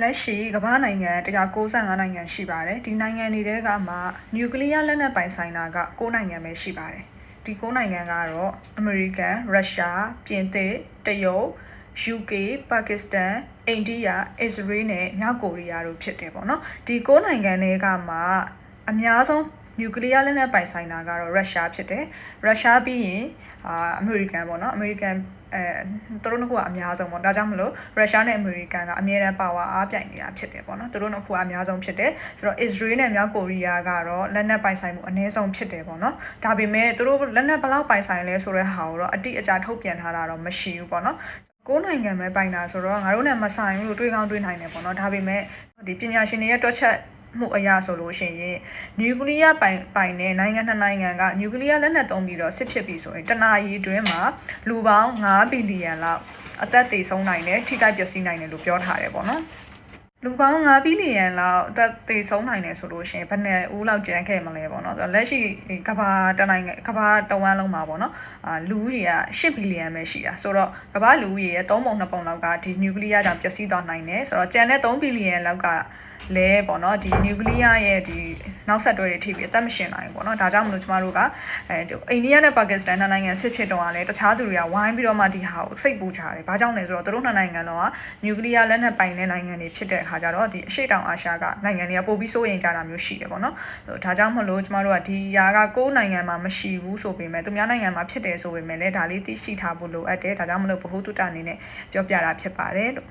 လက်ရှိကမ္ဘာနိုင်ငံ195နိုင်ငံရှိပါတယ်ဒီနိုင်ငံတွေထဲကမှနျူကလ িয়ার လက်နက်ပိုင်ဆိုင်တာက9နိုင်ငံပဲရှိပါတယ်ဒီ9နိုင်ငံကတော့အမေရိကန်ရုရှားပြင်သစ်တရုတ် UK ပါကစ္စတန်အိန္ဒိယအစ္စရေးနဲ့မြောက်ကိုရီးယားတို့ဖြစ်တယ်ပေါ့နော်ဒီ9နိုင်ငံတွေကမှအများဆုံး နျူကလ িয়ার လက်နက်ပိုင်ဆိုင်တာကတော့ရုရှားဖြစ်တယ်ရုရှားပြီးရင်အာအမေရိကန်ပေါ့နော်အမေရိကန်အဲသူတို့နှစ်ခုကအများဆုံးပေါ့ဒါကြောင့်မလို့ရုရှားနဲ့အမေရိကန်ကအမြဲတမ်းပါဝါအားပြိုင်နေတာဖြစ်တယ်ပေါ့နော်သူတို့နှစ်ခုကအများဆုံးဖြစ်တယ်ဆိုတော့ Israel နဲ့မြောက်ကိုရီးယားကတော့လက်နက်ပိုင်ဆိုင်မှုအနည်းဆုံးဖြစ်တယ်ပေါ့နော်ဒါပေမဲ့သူတို့လက်နက်ဘယ်လောက်ပိုင်ဆိုင်လဲဆိုတဲ့ဟာကိုတော့အတိအကျထုတ်ပြန်ထားတာတော့မရှိဘူးပေါ့နော်ကိုးနိုင်ငံပဲပိုင်တာဆိုတော့ငါတို့နဲ့မဆိုင်ဘူးလို့တွေးကောင်းတွေးနိုင်တယ်ပေါ့နော်ဒါပေမဲ့ဒီပညာရှင်တွေရဲ့တွက်ချက် မှုအရာဆိုလို့ရှိရင်နျူကလ িয়ার ပိုင်ပိုင်တဲ့နိုင်ငံနှစ်နိုင်ငံကနျူကလ িয়ার လက်နက်သုံးပြီးတော့စစ်ဖြစ်ပြီဆိုရင်တနာရီအတွင်းမှာလူပေါင်း9ဘီလီယံလောက်အသက်သေဆုံးနိုင်တယ်ထိခိုက်ပျက်စီးနိုင်တယ်လို့ပြောထားတယ်ပေါ့နော်လူပေါင်း9ဘီလီယံလောက်အသက်သေဆုံးနိုင်တယ်ဆိုလို့ရှိရင်ဘယ်နဲ့ဦးလောက်ကျန်ခဲ့မလဲပေါ့နော်ဆိုတော့လက်ရှိဒီကမ္ဘာတနိုင်ငံကမ္ဘာတဝန်းလုံးမှာပေါ့နော်အာလူဦးရေက10ဘီလီယံပဲရှိတာဆိုတော့ကမ္ဘာလူဦးရေရဲ့3ပုံ2ပုံလောက်ကဒီနျူကလ িয়ার ကြောင့်ပျက်စီးသွားနိုင်တယ်ဆိုတော့ကျန်တဲ့3ဘီလီယံလောက်က လဲပေါ့နော်ဒီနျူကလ িয়ার ရဲ့ဒီနောက်ဆက်တွဲတွေထိပြီးအသက်မရှင်နိုင်ဘူးပေါ့နော်ဒါကြောင့်မလို့ကျမတို့ကအဲဒီအိန္ဒိယနဲ့ပါကစ္စတန်နှစ်နိုင်ငံစစ်ဖြစ်တော့ကလည်းတခြားသူတွေကဝိုင်းပြီးတော့မှဒီဟာကိုစိတ်ပူကြတယ်ဘာကြောင့်လဲဆိုတော့သူတို့နှစ်နိုင်ငံတော့ကနျူကလ িয়ার လက်နက်ပိုင်တဲ့နိုင်ငံတွေဖြစ်တဲ့အခါကျတော့ဒီအရှေ့တောင်အာရှကနိုင်ငံတွေကပိုပြီးစိုးရိမ်ကြတာမျိုးရှိတယ်ပေါ့နော်ဒါကြောင့်မလို့ကျမတို့ကဒီຢာကကိုယ်နိုင်ငံမှာမရှိဘူးဆိုပေမဲ့သူများနိုင်ငံမှာဖြစ်တယ်ဆိုပေမဲ့လည်းဒါလေးသိရှိထားဖို့လိုအပ်တယ်ဒါကြောင့်မလို့ဘ ഹു တုတအနေနဲ့ပြောပြတာဖြစ်ပါတယ်လို့